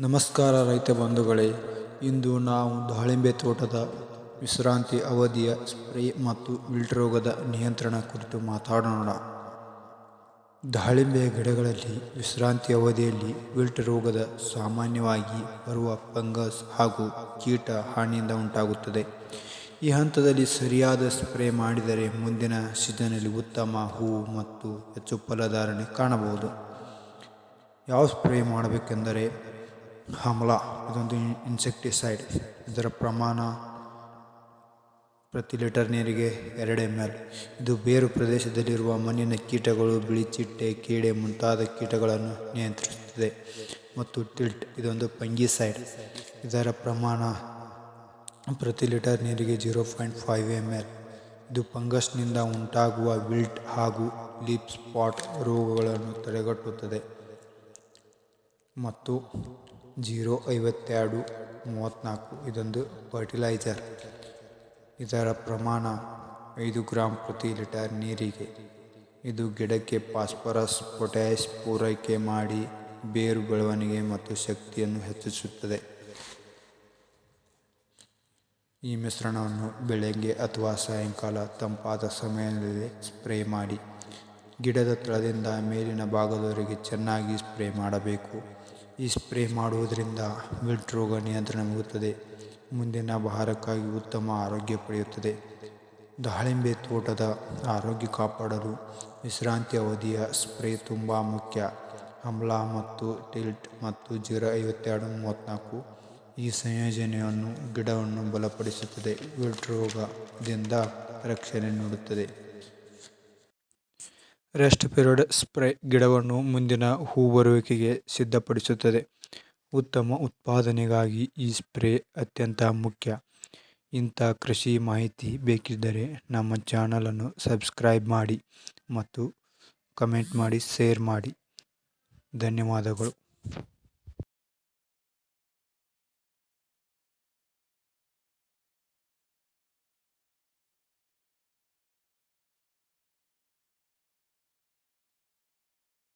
ನಮಸ್ಕಾರ ರೈತ ಬಂಧುಗಳೇ, ಇಂದು ನಾವು ದಾಳಿಂಬೆ ತೋಟದ ವಿಶ್ರಾಂತಿ ಅವಧಿಯ ಸ್ಪ್ರೇ ಮತ್ತು ವಿಲ್ಟ್ ರೋಗದ ನಿಯಂತ್ರಣ ಕುರಿತು ಮಾತಾಡೋಣ. ದಾಳಿಂಬೆ ಗಿಡಗಳಲ್ಲಿ ವಿಶ್ರಾಂತಿ ಅವಧಿಯಲ್ಲಿ ವಿಲ್ಟ್ ರೋಗದ ಸಾಮಾನ್ಯವಾಗಿ ಬರುವ ಫಂಗಸ್ ಹಾಗೂ ಕೀಟ ಹಾನಿಯಿಂದ ಉಂಟಾಗುತ್ತದೆ. ಈ ಹಂತದಲ್ಲಿ ಸರಿಯಾದ ಸ್ಪ್ರೇ ಮಾಡಿದರೆ ಮುಂದಿನ ಸೀಸನಲ್ಲಿ ಉತ್ತಮ ಹೂವು ಮತ್ತು ಹೆಚ್ಚು ಫಲಧಾರಣೆ ಕಾಣಬಹುದು. ಯಾವ ಸ್ಪ್ರೇ ಮಾಡಬೇಕೆಂದರೆ ಆಮ್ಲ ಇದೊಂದು ಇನ್ಸೆಕ್ಟಿಸೈಡ್ ಇದರ ಪ್ರಮಾಣ ಪ್ರತಿ ಲೀಟರ್ ನೀರಿಗೆ ಎರಡು ಎಂ ಎಲ್ ಇದು ಬೇರು ಪ್ರದೇಶದಲ್ಲಿರುವ ಮಣ್ಣಿನ ಕೀಟಗಳು ಬಿಳಿ ಚಿಟ್ಟೆ ಕೀಡೆ ಮುಂತಾದ ಕೀಟಗಳನ್ನು ನಿಯಂತ್ರಿಸುತ್ತದೆ. ಮತ್ತು ಟಿಲ್ಟ್, ಇದೊಂದು ಪಂಗಿಸೈಡ್ ಇದರ ಪ್ರಮಾಣ ಪ್ರತಿ ಲೀಟರ್ ನೀರಿಗೆ zero point five M L ಇದು ಫಂಗಸ್ನಿಂದ ಉಂಟಾಗುವ ವಿಲ್ಟ್ ಹಾಗೂ ಲೀಪ್ ಸ್ಪಾಟ್ ರೋಗಗಳನ್ನು ತಡೆಗಟ್ಟುತ್ತದೆ. ಮತ್ತು ಜೀರೋ ಐವತ್ತೆರಡು ಮೂವತ್ತ್ನಾಲ್ಕು. ಇದೊಂದು ಫರ್ಟಿಲೈಸರ್ ಇದರ ಪ್ರಮಾಣ ಐದು ಗ್ರಾಮ್ ಪ್ರತಿ ಲೀಟರ್ ನೀರಿಗೆ. ಇದು ಗಿಡಕ್ಕೆ ಫಾಸ್ಫರಸ್ ಪೊಟ್ಯಾಶ್ ಪೂರೈಕೆ ಮಾಡಿ ಬೇರು ಬೆಳವಣಿಗೆ ಮತ್ತು ಶಕ್ತಿಯನ್ನು ಹೆಚ್ಚಿಸುತ್ತದೆ. ಈ ಮಿಶ್ರಣವನ್ನು ಬೆಳಗ್ಗೆ ಅಥವಾ ಸಾಯಂಕಾಲ ತಂಪಾದ ಸಮಯದಲ್ಲಿ ಸ್ಪ್ರೇ ಮಾಡಿ. ಗಿಡದ ತಳದಿಂದ ಮೇಲಿನ ಭಾಗದವರೆಗೆ ಚೆನ್ನಾಗಿ ಸ್ಪ್ರೇ ಮಾಡಬೇಕು. ಈ ಸ್ಪ್ರೇ ಮಾಡುವುದರಿಂದ ವಿಲ್ಟ್ ರೋಗ ನಿಯಂತ್ರಣವಾಗುತ್ತದೆ ಮುಂದಿನ ಭಾರಕ್ಕಾಗಿ ಉತ್ತಮ ಆರೋಗ್ಯ ಪಡೆಯುತ್ತದೆ. ದಾಳಿಂಬೆ ತೋಟದ ಆರೋಗ್ಯ ಕಾಪಾಡಲು ವಿಶ್ರಾಂತಿ ಅವಧಿಯ ಸ್ಪ್ರೇ ತುಂಬ ಮುಖ್ಯ. ಆಮ್ಲ ಮತ್ತು ಟಿಲ್ಟ್ ಮತ್ತು ಜೀರೋ ಐವತ್ತೆರಡು ಮೂವತ್ತ್ನಾಲ್ಕು ಈ ಸಂಯೋಜನೆಯನ್ನು ಗಿಡವನ್ನು ಬಲಪಡಿಸುತ್ತದೆ. ವಿಲ್ಟ್ ರೋಗದಿಂದ ರಕ್ಷಣೆ ನೀಡುತ್ತದೆ. ರೆಸ್ಟ್ ಪಿರಿಯಡ್ ಸ್ಪ್ರೇ ಗಿಡವನ್ನು ಮುಂದಿನ ಹೂ ಬರುವಿಕೆಗೆ ಸಿದ್ಧಪಡಿಸುತ್ತದೆ. ಉತ್ತಮ ಉತ್ಪಾದನೆಗಾಗಿ ಈ ಸ್ಪ್ರೇ ಅತ್ಯಂತ ಮುಖ್ಯ. ಇಂಥ ಕೃಷಿ ಮಾಹಿತಿ ಬೇಕಿದ್ದರೆ ನಮ್ಮ ಚಾನಲನ್ನು ಸಬ್ಸ್ಕ್ರೈಬ್ ಮಾಡಿ ಮತ್ತು ಕಮೆಂಟ್ ಮಾಡಿ, ಶೇರ್ ಮಾಡಿ. ಧನ್ಯವಾದಗಳು.